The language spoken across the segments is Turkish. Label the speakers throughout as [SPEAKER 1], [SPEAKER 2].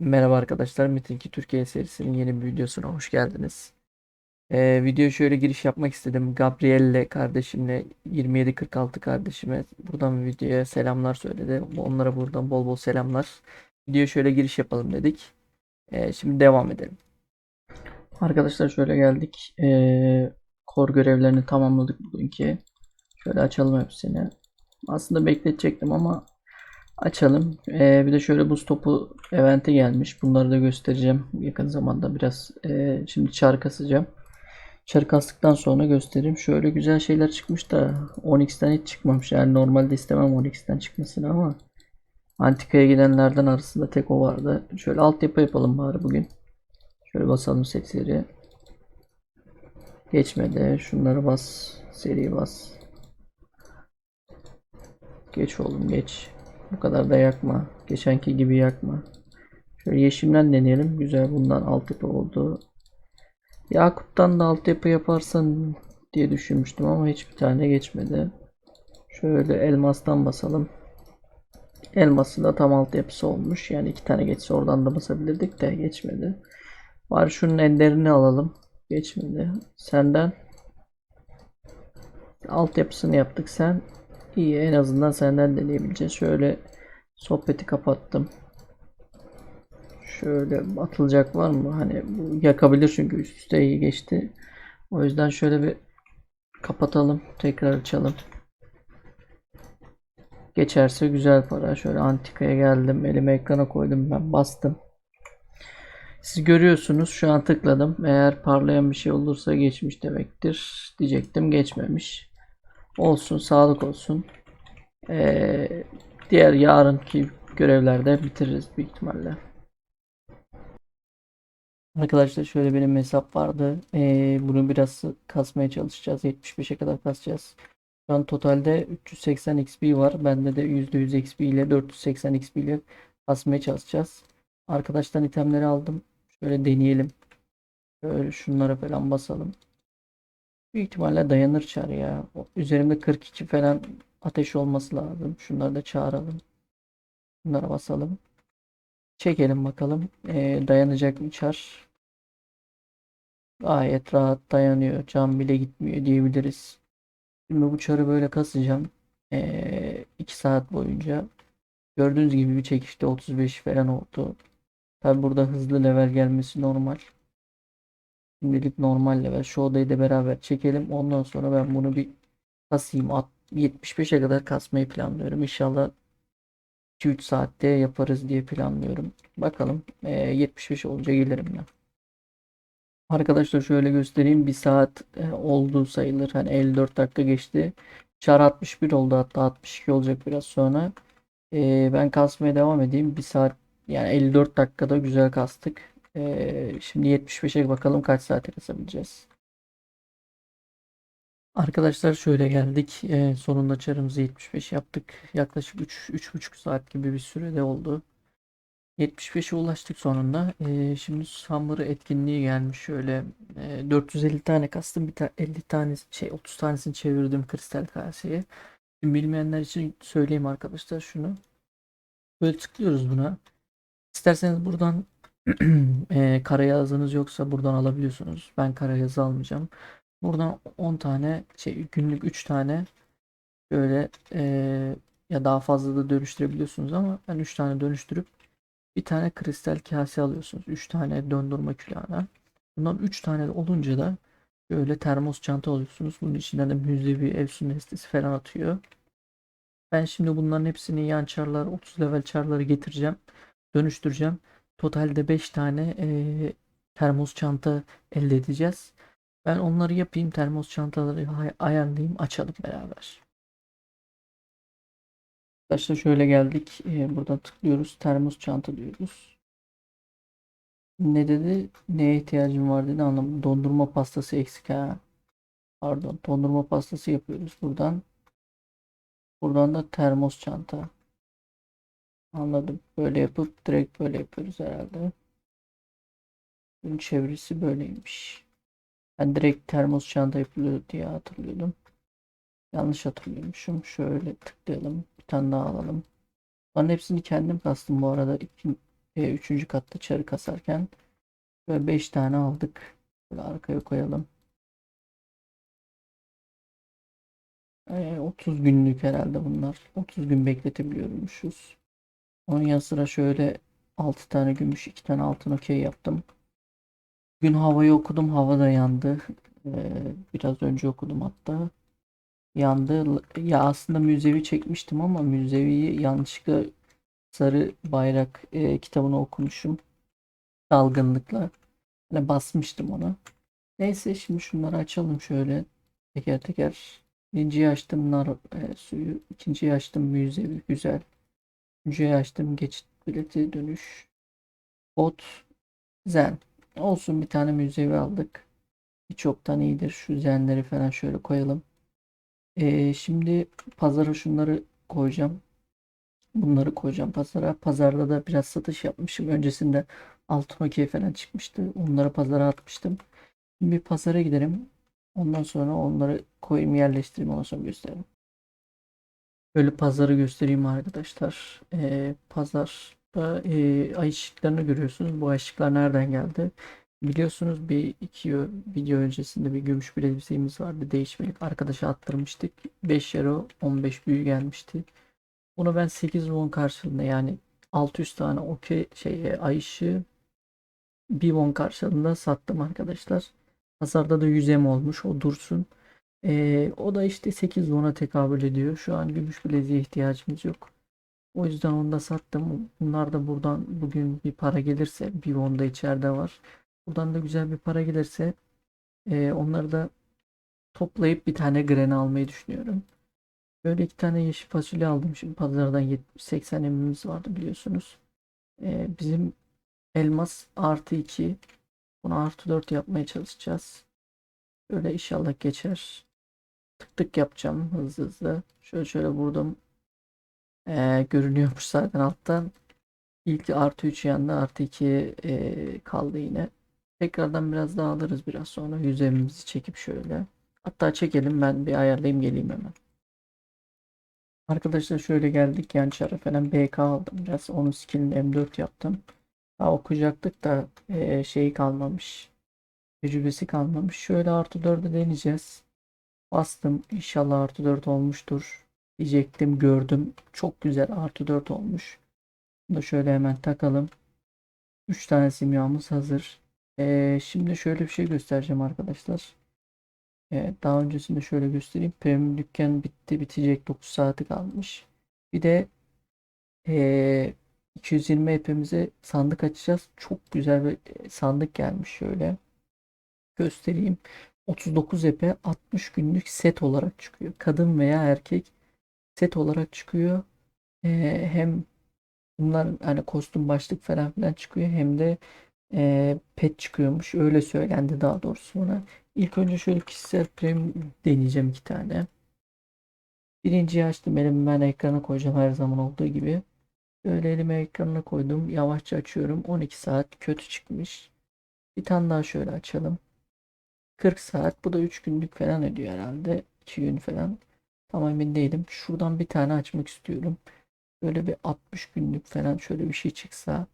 [SPEAKER 1] Merhaba arkadaşlar, Metin 2 Türkiye serisinin yeni bir videosuna hoş geldiniz. Ee, video şöyle giriş yapmak istedim. Gabrielle kardeşimle 2746 kardeşime buradan videoya selamlar söyledi. Onlara buradan bol bol selamlar. Videoya şöyle giriş yapalım dedik. Ee, şimdi devam edelim. Arkadaşlar şöyle geldik. Ee, kor görevlerini tamamladık bugünkü. Şöyle açalım hepsini. Aslında bekletecektim ama Açalım. Ee, bir de şöyle buz topu eventi gelmiş. Bunları da göstereceğim yakın zamanda biraz. ee, şimdi çar kasacağım. Çar kastıktan sonra göstereyim. Şöyle güzel şeyler çıkmış da Onyx'ten hiç çıkmamış. Yani normalde istemem Onyx'ten çıkmasını ama Antika'ya gidenlerden arasında tek o vardı. Şöyle altyapı yapalım bari bugün. Şöyle basalım setleri. Geçmedi. Şunları bas. Seri bas. Geç oğlum geç. Bu kadar da yakma. Geçenki gibi yakma. Şöyle yeşimden deneyelim. Güzel bundan altyapı oldu. Yakup'tan da altyapı yaparsan diye düşünmüştüm ama hiçbir tane geçmedi. Şöyle elmastan basalım. Elması da tam altyapısı olmuş. Yani iki tane geçse oradan da basabilirdik de geçmedi. Var şunun enderini alalım. Geçmedi. Senden altyapısını yaptık. Sen İyi en azından senden deneyebileceğiz. Şöyle sohbeti kapattım. Şöyle atılacak var mı? Hani bu yakabilir çünkü üst üste iyi geçti. O yüzden şöyle bir kapatalım. Tekrar açalım. Geçerse güzel para. Şöyle antikaya geldim. Elimi ekrana koydum ben. Bastım. Siz görüyorsunuz şu an tıkladım. Eğer parlayan bir şey olursa geçmiş demektir. Diyecektim geçmemiş. Olsun sağlık olsun. Ee, diğer yarınki görevlerde bitiririz büyük ihtimalle. Arkadaşlar şöyle benim hesap vardı. Ee, bunu biraz kasmaya çalışacağız. 75'e kadar kasacağız. Şu an totalde 380 XP var. Bende de %100 XP ile 480 XP ile kasmaya çalışacağız. Arkadaştan itemleri aldım. Şöyle deneyelim. Şöyle şunlara falan basalım. Büyük ihtimalle dayanır çar ya. Üzerimde 42 falan ateş olması lazım. Şunları da çağıralım. Bunlara basalım. Çekelim bakalım. Ee, dayanacak mı çar? Gayet rahat dayanıyor. Can bile gitmiyor diyebiliriz. Şimdi bu çarı böyle kasacağım. 2 saat boyunca. Gördüğünüz gibi bir çekişte 35 falan oldu. Tabi burada hızlı level gelmesi normal. Şimdilik normal level. Şu odayı da beraber çekelim. Ondan sonra ben bunu bir kasayım. At- 75'e kadar kasmayı planlıyorum. İnşallah 2-3 saatte yaparız diye planlıyorum. Bakalım. Ee, 75 olunca gelirim ben. Arkadaşlar şöyle göstereyim. Bir saat e, oldu sayılır. Hani 54 dakika geçti. Çar 61 oldu hatta 62 olacak biraz sonra. Ee, ben kasmaya devam edeyim. Bir saat yani 54 dakikada güzel kastık. Ee, şimdi 75'e bakalım kaç saate kasabileceğiz. Arkadaşlar şöyle geldik. Ee, sonunda çarımızı 75 yaptık. Yaklaşık 3 3,5 saat gibi bir sürede oldu. 75'e ulaştık sonunda. Ee, şimdi Summer etkinliği gelmiş şöyle. Ee, 450 tane kastım. Bir ta 50 tane şey 30 tanesini çevirdim kristal kaseye. Şimdi bilmeyenler için söyleyeyim arkadaşlar şunu. Böyle tıklıyoruz buna. İsterseniz buradan e, kara yazınız yoksa buradan alabiliyorsunuz. Ben kara yazı almayacağım. Buradan 10 tane şey günlük 3 tane böyle e, ya daha fazla da dönüştürebiliyorsunuz ama ben 3 tane dönüştürüp bir tane kristal kase alıyorsunuz. 3 tane döndürme külahına. Bundan 3 tane olunca da böyle termos çanta alıyorsunuz. Bunun içinden de müzevi ev nesnesi falan atıyor. Ben şimdi bunların hepsini yan çarlar 30 level çarları getireceğim. Dönüştüreceğim. Totalde 5 tane eee, termos çanta elde edeceğiz. Ben onları yapayım. Termos çantaları ay- ayarlayayım. Açalım beraber. Arkadaşlar şöyle geldik. Eee, buradan tıklıyoruz. Termos çanta diyoruz. Ne dedi? Neye ihtiyacım var dedi anlamadım. Dondurma pastası eksik ha. Pardon. Dondurma pastası yapıyoruz buradan. Buradan da termos çanta. Anladım. Böyle yapıp direkt böyle yapıyoruz herhalde. Bunun çevresi böyleymiş. Ben direkt termos çanta yapılıyor diye hatırlıyordum. Yanlış hatırlıyormuşum. Şöyle tıklayalım. Bir tane daha alalım. Bunların hepsini kendim kastım bu arada. İki- e, üçüncü katta çarı kasarken böyle 5 tane aldık. Böyle arkaya koyalım. E, 30 günlük herhalde bunlar. 30 gün bekletebiliyormuşuz. Onun yanı sıra şöyle 6 tane gümüş, 2 tane altın okey yaptım. Gün havayı okudum. Hava da yandı. Ee, biraz önce okudum hatta. Yandı. Ya aslında müzevi çekmiştim ama müzeviyi yanlışlıkla sarı bayrak e, kitabını okumuşum. Dalgınlıkla. Hani basmıştım onu. Neyse şimdi şunları açalım şöyle. Teker teker. Birinciyi açtım nar e, suyu. İkinciyi açtım müzevi güzel. Üçüncüyü açtım geçit bileti dönüş. Bot zen. Olsun bir tane müzevi aldık. Birçoktan iyidir. Şu zenleri falan şöyle koyalım. Ee, şimdi pazara şunları koyacağım. Bunları koyacağım pazara. Pazarda da biraz satış yapmışım. Öncesinde altın okey falan çıkmıştı. Onları pazara atmıştım. Şimdi bir pazara giderim. Ondan sonra onları koyayım yerleştireyim. Ondan sonra göstereyim. Böyle pazarı göstereyim arkadaşlar. Ee, pazarda e, ay ışıklarını görüyorsunuz. Bu ay ışıklar nereden geldi? Biliyorsunuz bir iki video öncesinde bir gümüş bir elbiseğimiz vardı. Değişmelik arkadaşa attırmıştık. 5 euro 15 büyü gelmişti. Bunu ben 8 won karşılığında yani 600 tane okey şey ay ışığı 1 won karşılığında sattım arkadaşlar. Pazarda da 100 em olmuş. O dursun. Ee, o da işte 8 won'a tekabül ediyor. Şu an gümüş bileziğe ihtiyacımız yok. O yüzden onu da sattım. Bunlar da buradan bugün bir para gelirse bir won da içeride var. Buradan da güzel bir para gelirse e, onları da toplayıp bir tane grene almayı düşünüyorum. Böyle iki tane yeşil fasulye aldım. Şimdi pazardan 70-80 emimiz vardı biliyorsunuz. E, bizim elmas artı 2 bunu artı 4 yapmaya çalışacağız. Böyle inşallah geçer. Tık tık yapacağım hızlı hızlı. Şöyle şöyle vurdum. E, görünüyormuş zaten alttan. İlk artı 3 yanında artı 2 e, kaldı yine. Tekrardan biraz daha alırız biraz sonra yüzeyimizi çekip şöyle. Hatta çekelim ben bir ayarlayayım geleyim hemen. Arkadaşlar şöyle geldik yan çara falan BK aldım biraz onun skillini M4 yaptım. Daha okuyacaktık da e, şeyi kalmamış. Tecrübesi kalmamış. Şöyle artı 4'ü deneyeceğiz. Bastım inşallah artı 4 olmuştur. Diyecektim gördüm. Çok güzel artı 4 olmuş. Bunu da şöyle hemen takalım. 3 tane simyamız hazır. Ee, şimdi şöyle bir şey göstereceğim arkadaşlar. Ee, daha öncesinde şöyle göstereyim. Premium dükkan bitti. Bitecek 9 saati kalmış. Bir de ee, 220 epimize sandık açacağız. Çok güzel bir sandık gelmiş şöyle. Göstereyim. 39 epe 60 günlük set olarak çıkıyor. Kadın veya erkek set olarak çıkıyor. Ee, hem bunlar hani kostüm başlık falan filan çıkıyor hem de e, pet çıkıyormuş. Öyle söylendi daha doğrusu bana. İlk önce şöyle kişisel premium deneyeceğim iki tane. Birinciyi açtım. Elimi ben ekrana koyacağım her zaman olduğu gibi. Böyle elime ekranına koydum. Yavaşça açıyorum. 12 saat kötü çıkmış. Bir tane daha şöyle açalım. 40 saat. Bu da 3 günlük falan ediyor herhalde. 2 gün falan. Tam emin değilim. Şuradan bir tane açmak istiyorum. Böyle bir 60 günlük falan şöyle bir şey çıksa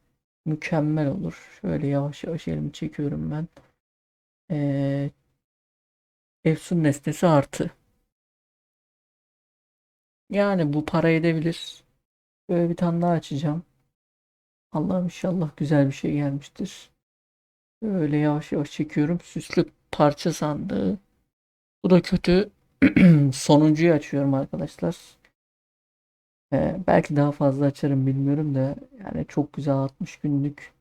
[SPEAKER 1] mükemmel olur. Şöyle yavaş yavaş elimi çekiyorum ben. Ee, Efsun nesnesi artı. Yani bu para edebilir. Böyle bir tane daha açacağım. Allah'ım inşallah güzel bir şey gelmiştir. Böyle yavaş yavaş çekiyorum. Süslü parça sandığı. Bu da kötü. Sonuncuyu açıyorum arkadaşlar. Ee, belki daha fazla açarım bilmiyorum da yani çok güzel 60 günlük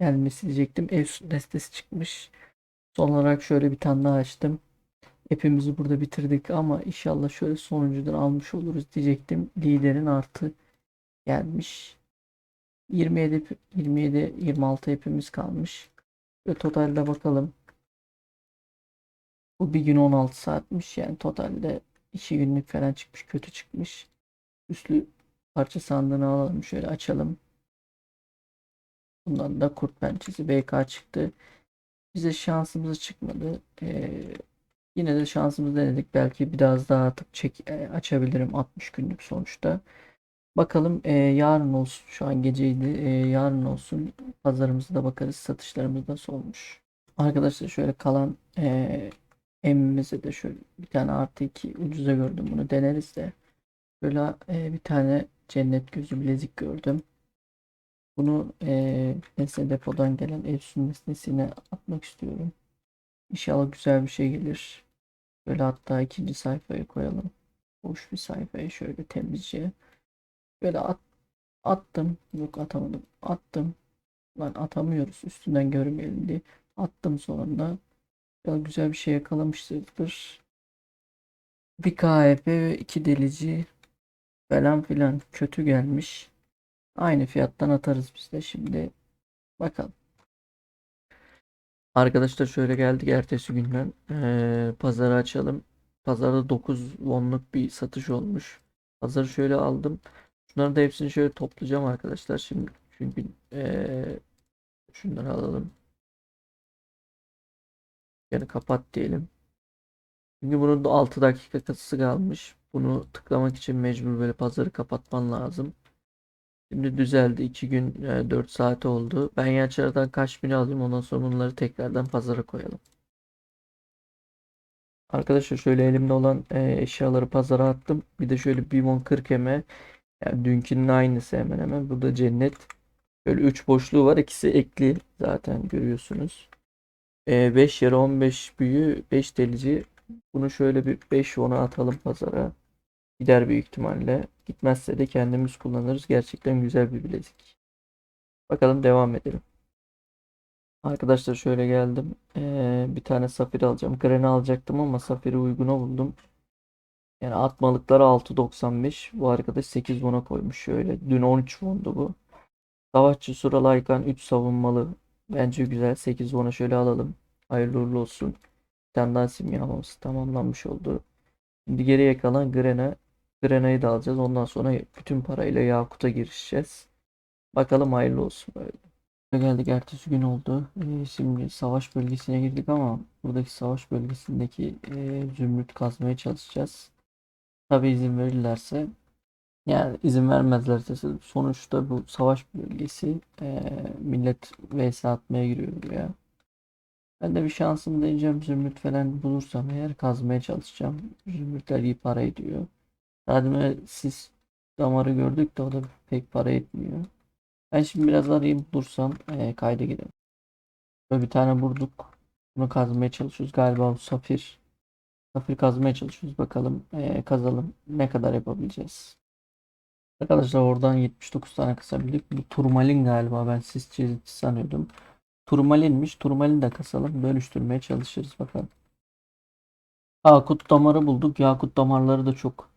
[SPEAKER 1] gelmesi diyecektim. Ev destesi çıkmış. Son olarak şöyle bir tane daha açtım. Hepimizi burada bitirdik ama inşallah şöyle sonuncudan almış oluruz diyecektim. Liderin artı gelmiş. 27 27 26 hepimiz kalmış. Ve totalde bakalım. Bu bir gün 16 saatmiş yani totalde 2 günlük falan çıkmış kötü çıkmış. Üslü parça sandığını alalım şöyle açalım. Bundan da kurt pençesi BK çıktı. Bize şansımız çıkmadı. Ee, yine de şansımızı denedik. Belki biraz daha atıp çek e, açabilirim 60 günlük sonuçta. Bakalım e, yarın olsun. Şu an geceydi. E, yarın olsun. Pazarımıza da bakarız. Satışlarımız nasıl olmuş. Arkadaşlar şöyle kalan e, emimize de şöyle bir tane artı iki ucuza gördüm. Bunu deneriz de. Böyle e, bir tane cennet gözü bilezik gördüm. Bunu e, nesne depodan gelen Efsun nesnesine atmak istiyorum. İnşallah güzel bir şey gelir. Böyle hatta ikinci sayfaya koyalım. Boş bir sayfaya şöyle temizce. Böyle at, attım. Yok atamadım. Attım. Lan atamıyoruz. Üstünden görmeyelim diye. Attım sonunda. Ya güzel bir şey yakalamışızdır. Bir KHP ve iki delici falan filan kötü gelmiş. Aynı fiyattan atarız biz de şimdi. Bakalım. Arkadaşlar şöyle geldik ertesi günden. Ee, pazarı açalım. Pazarda 9 wonluk bir satış olmuş. Pazarı şöyle aldım. Şunları da hepsini şöyle toplayacağım arkadaşlar. Şimdi çünkü ee, şunları alalım. Yani kapat diyelim. Çünkü bunun da 6 dakikası kalmış. Bunu tıklamak için mecbur böyle pazarı kapatman lazım. Şimdi düzeldi. 2 gün 4 saat oldu. Ben Yançara'dan kaç bin alayım ondan sonra bunları tekrardan pazara koyalım. Arkadaşlar şöyle elimde olan e, eşyaları pazara attım. Bir de şöyle Bimon 40 eme yani dünkünün aynısı hemen hemen. Bu da cennet. Böyle 3 boşluğu var. İkisi ekli zaten görüyorsunuz. E, 5 yarı 15 büyü 5 delici. Bunu şöyle bir 5 ona atalım pazara. Gider büyük ihtimalle. Gitmezse de kendimiz kullanırız. Gerçekten güzel bir bilezik. Bakalım devam edelim. Arkadaşlar şöyle geldim. Ee, bir tane safir alacağım. Granny alacaktım ama safiri uyguna buldum. Yani atmalıkları 6.95. Bu arkadaş 8 won'a koymuş şöyle. Dün 13 won'du bu. Savaşçı Sura Laykan 3 savunmalı. Bence güzel. 8 won'a şöyle alalım. Hayırlı uğurlu olsun. Bir tane daha simyamamız tamamlanmış oldu. Şimdi geriye kalan Grena. Grena'yı da alacağız. Ondan sonra bütün parayla Yakut'a girişeceğiz. Bakalım hayırlı olsun böyle. Geldik ertesi gün oldu. Ee, şimdi savaş bölgesine girdik ama buradaki savaş bölgesindeki e, zümrüt kazmaya çalışacağız. Tabi izin verirlerse yani izin vermezlerse sonuçta bu savaş bölgesi e, millet vs atmaya giriyor buraya. Ben de bir şansım deneyeceğim zümrüt falan bulursam eğer kazmaya çalışacağım. Zümrütler iyi para ediyor. Zaten sis damarı gördük de o da pek para etmiyor. Ben şimdi biraz arayayım bulursam e, kayda gidelim. Böyle bir tane bulduk. Bunu kazmaya çalışıyoruz. Galiba bu safir. Safir kazmaya çalışıyoruz. Bakalım e, kazalım. Ne kadar yapabileceğiz. Arkadaşlar oradan 79 tane kasabildik. Bu turmalin galiba. Ben sis çeşitli sanıyordum. Turmalinmiş. Turmalin de kasalım. Bölüştürmeye çalışırız bakalım. Yakut damarı bulduk. Yakut damarları da çok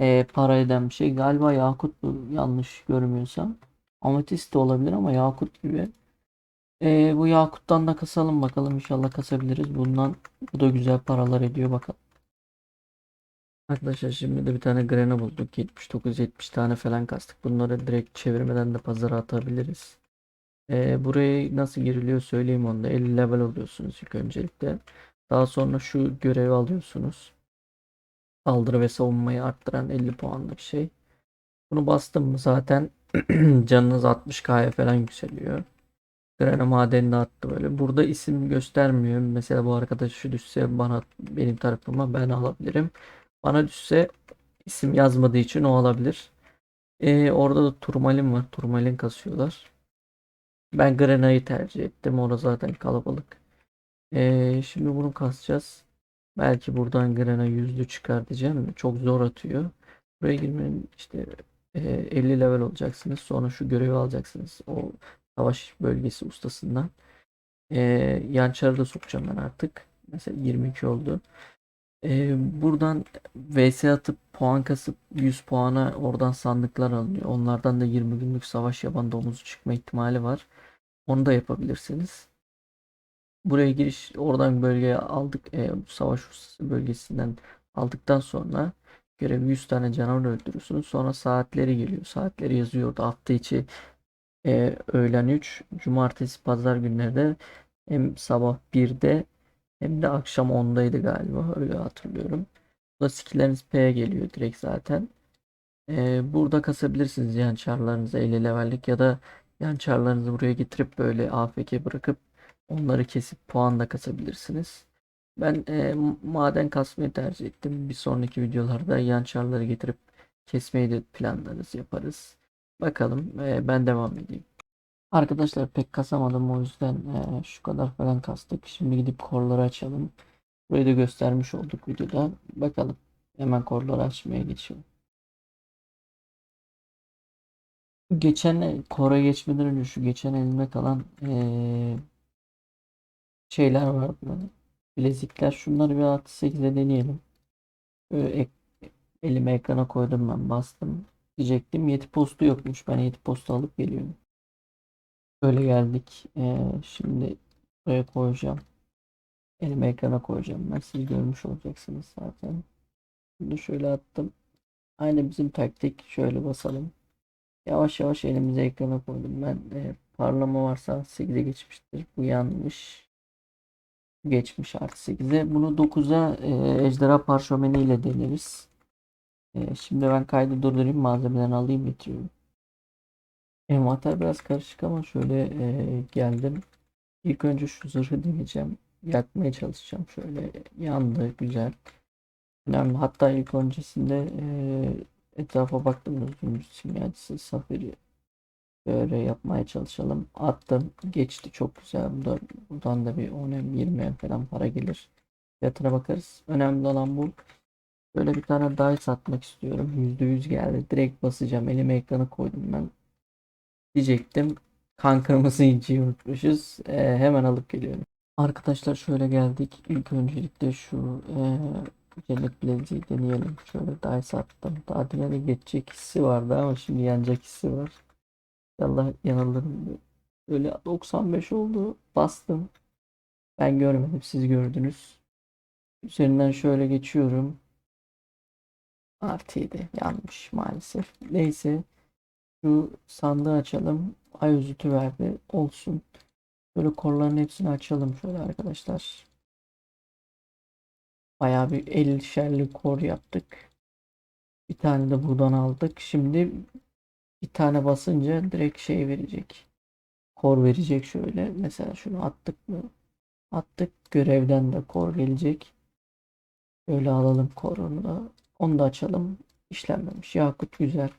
[SPEAKER 1] e, para eden bir şey. Galiba yakut bu yanlış görmüyorsam. Ametist de olabilir ama yakut gibi. E, bu yakuttan da kasalım bakalım. İnşallah kasabiliriz. Bundan bu da güzel paralar ediyor bakalım. Arkadaşlar şimdi de bir tane grena bulduk. 79-70 tane falan kastık. Bunları direkt çevirmeden de pazara atabiliriz. E, buraya nasıl giriliyor söyleyeyim onu da. 50 level oluyorsunuz ilk öncelikle. Daha sonra şu görevi alıyorsunuz. Saldırı ve savunmayı arttıran 50 puanlık şey. Bunu bastım mı zaten canınız 60k'ya falan yükseliyor. Grana madenini attı böyle. Burada isim göstermiyor. Mesela bu arkadaş şu düşse bana benim tarafıma ben alabilirim. Bana düşse isim yazmadığı için o alabilir. Ee, orada da turmalin var. Turmalin kasıyorlar. Ben Grana'yı tercih ettim. Orada zaten kalabalık. Ee, şimdi bunu kasacağız. Belki buradan Grana yüzlü çıkar diyeceğim. Çok zor atıyor. Buraya girmenin işte e, 50 level olacaksınız. Sonra şu görevi alacaksınız. O savaş bölgesi ustasından. E, yançarı da sokacağım ben artık. Mesela 22 oldu. E, buradan vs atıp puan kasıp 100 puana oradan sandıklar alınıyor. Onlardan da 20 günlük savaş yaban domuzu çıkma ihtimali var. Onu da yapabilirsiniz. Buraya giriş oradan bölgeye aldık. E, savaş bölgesinden aldıktan sonra görevi 100 tane canavar öldürüyorsunuz. Sonra saatleri geliyor. Saatleri yazıyor orada. Hafta içi e, öğlen 3, cumartesi, pazar günlerde hem sabah 1'de hem de akşam 10'daydı galiba. Öyle hatırlıyorum. Bu da skillleriniz P'ye geliyor direkt zaten. Ee, burada kasabilirsiniz yan çarlarınızı 50 levellik ya da yan çarlarınızı buraya getirip böyle AFK bırakıp onları kesip puan da kasabilirsiniz. Ben e, maden kasmayı tercih ettim. Bir sonraki videolarda yan çarları getirip kesmeyi de planlarız yaparız. Bakalım e, ben devam edeyim. Arkadaşlar pek kasamadım o yüzden e, şu kadar falan kastık. Şimdi gidip korları açalım. Burayı da göstermiş olduk videoda. Bakalım. Hemen korları açmaya geçiyorum. Geçen kora geçmeden önce şu geçen elime kalan eee, şeyler vardı. Bilezikler. Şunları bir artı 8'e deneyelim. Böyle ek- elime ekrana koydum ben bastım. Diyecektim yeti postu yokmuş. Ben yeti postu alıp geliyorum. Böyle geldik. Eee, şimdi buraya koyacağım. Elime ekrana koyacağım. Ben siz görmüş olacaksınız zaten. Şimdi şöyle attım. Aynı bizim taktik. Şöyle basalım. Yavaş yavaş elimize ekrana koydum. Ben e, parlama varsa 8'e geçmiştir. Bu yanlış. Geçmiş artı 8'e. Bunu 9'a e, ejderha parşömeni ile deneriz. E, şimdi ben kaydı durdurayım. Malzemelerini alayım getiriyorum. Envanter biraz karışık ama şöyle e, geldim. İlk önce şu zırhı deneyeceğim. Yakmaya çalışacağım. Şöyle yandı. Güzel. Önemli. Hatta ilk öncesinde e, etrafa baktım. Düzgün simyacısı safiri Böyle yapmaya çalışalım. Attım. Geçti. Çok güzel. Burada, buradan da bir 10 20 falan para gelir. Fiyatına bakarız. Önemli olan bu. Böyle bir tane dice atmak istiyorum. %100 geldi. Direkt basacağım. Elime ekranı koydum ben. Diyecektim. Kan kırmızı inciyi unutmuşuz. Ee, hemen alıp geliyorum. Arkadaşlar şöyle geldik. İlk öncelikle şu cennet bileziği deneyelim. Şöyle dice attım. Daha de geçecek hissi vardı ama şimdi yanacak hissi var. Allah yanılırım. Böyle 95 oldu. Bastım. Ben görmedim. Siz gördünüz. Üzerinden şöyle geçiyorum. Artı 7. Yanmış maalesef. Neyse. Şu sandığı açalım. Ay özütü verdi. Olsun. Böyle korların hepsini açalım şöyle arkadaşlar. Bayağı bir 50'şerli kor yaptık. Bir tane de buradan aldık. Şimdi bir tane basınca direkt şey verecek. Kor verecek şöyle. Mesela şunu attık mı? Attık. Görevden de kor gelecek. Böyle alalım korunu da. Onu da açalım. İşlenmemiş. Yakut güzel.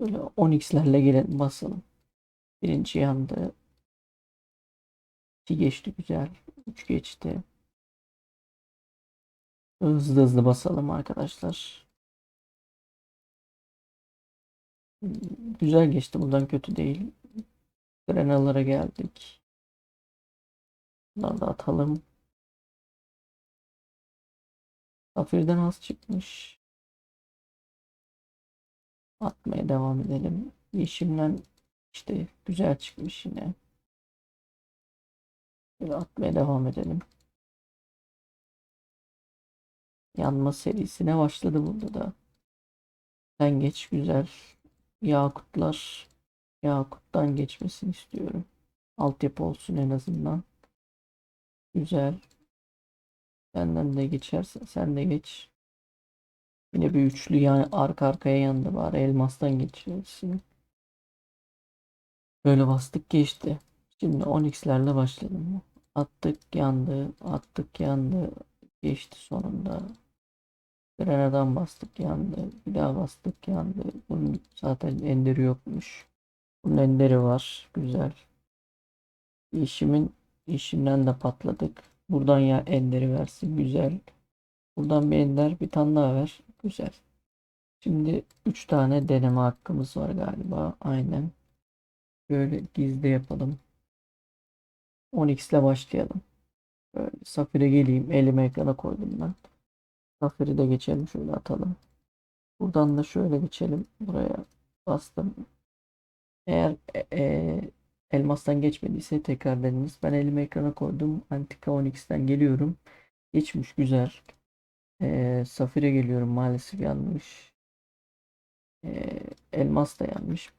[SPEAKER 1] Böyle 10x'lerle gelelim basalım. Birinci yandı. 2 geçti güzel. 3 geçti. Hızlı hızlı basalım arkadaşlar. Güzel geçti. Buradan kötü değil. Grenalara geldik. Bunları da atalım. Safir'den az çıkmış. Atmaya devam edelim. Yeşimden işte güzel çıkmış yine. Böyle atmaya devam edelim. Yanma serisine başladı burada da. Sen geç güzel. Yakutlar Yakut'tan geçmesini istiyorum. Altyapı olsun en azından. Güzel. Senden de geçersen sen de geç. Yine bir üçlü yani arka arkaya yandı bari elmastan geçiyorsun. Böyle bastık geçti. Şimdi 10x'lerle başladım. Attık yandı, attık yandı, geçti sonunda. Grena'dan bastık yandı, bir daha bastık yandı. Bunun zaten enderi yokmuş. Bunun enderi var, güzel. İşimin işimden de patladık. Buradan ya enderi versin, güzel. Buradan bir ender, bir tane daha ver, güzel. Şimdi 3 tane deneme hakkımız var galiba. Aynen. Böyle gizli yapalım. 10x ile başlayalım. Böyle Safir'e geleyim. Elime ekrana koydum ben. Safir'i de geçelim. Şöyle atalım. Buradan da şöyle geçelim. Buraya bastım. Eğer e, e, elmastan geçmediyse tekrar deniniz. Ben elime ekrana koydum. Antika 10x'ten geliyorum. Geçmiş güzel. E, Safir'e geliyorum. Maalesef yanmış. E, elmas da yanmış.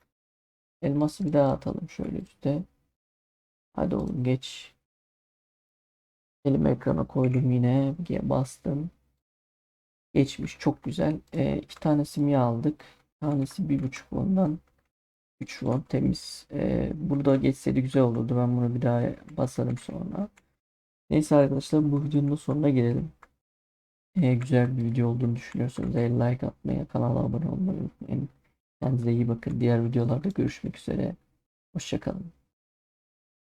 [SPEAKER 1] Elması bir daha atalım şöyle üstte. Hadi oğlum geç. Elimi ekrana koydum yine. Bastım. Geçmiş. Çok güzel. E, iki tane simya aldık. Tanesi bir buçuk ondan. 3 won temiz. E, burada geçseydi güzel olurdu. Ben bunu bir daha basarım sonra. Neyse arkadaşlar bu videonun sonuna gelelim. Güzel bir video olduğunu düşünüyorsanız eğer like atmayı, kanala abone olmayı unutmayın. Kendinize iyi bakın. Diğer videolarda görüşmek üzere. Hoşçakalın.